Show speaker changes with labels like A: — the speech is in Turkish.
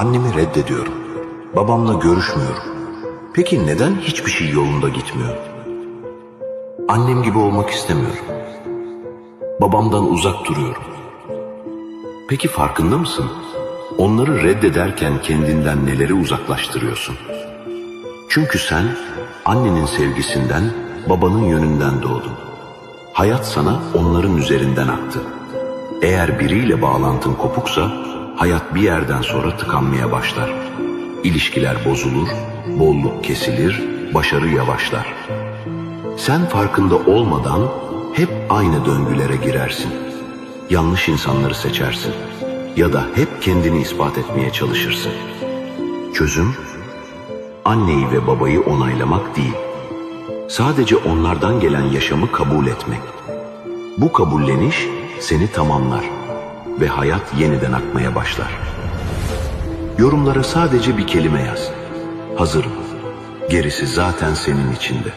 A: Annemi reddediyorum. Babamla görüşmüyorum. Peki neden hiçbir şey yolunda gitmiyor? Annem gibi olmak istemiyorum. Babamdan uzak duruyorum. Peki farkında mısın? Onları reddederken kendinden neleri uzaklaştırıyorsun? Çünkü sen annenin sevgisinden, babanın yönünden doğdun. Hayat sana onların üzerinden aktı. Eğer biriyle bağlantın kopuksa, hayat bir yerden sonra tıkanmaya başlar. İlişkiler bozulur, bolluk kesilir, başarı yavaşlar. Sen farkında olmadan hep aynı döngülere girersin. Yanlış insanları seçersin ya da hep kendini ispat etmeye çalışırsın. Çözüm anneyi ve babayı onaylamak değil. Sadece onlardan gelen yaşamı kabul etmek. Bu kabulleniş seni tamamlar ve hayat yeniden akmaya başlar. Yorumlara sadece bir kelime yaz. Hazırım. Gerisi zaten senin içinde.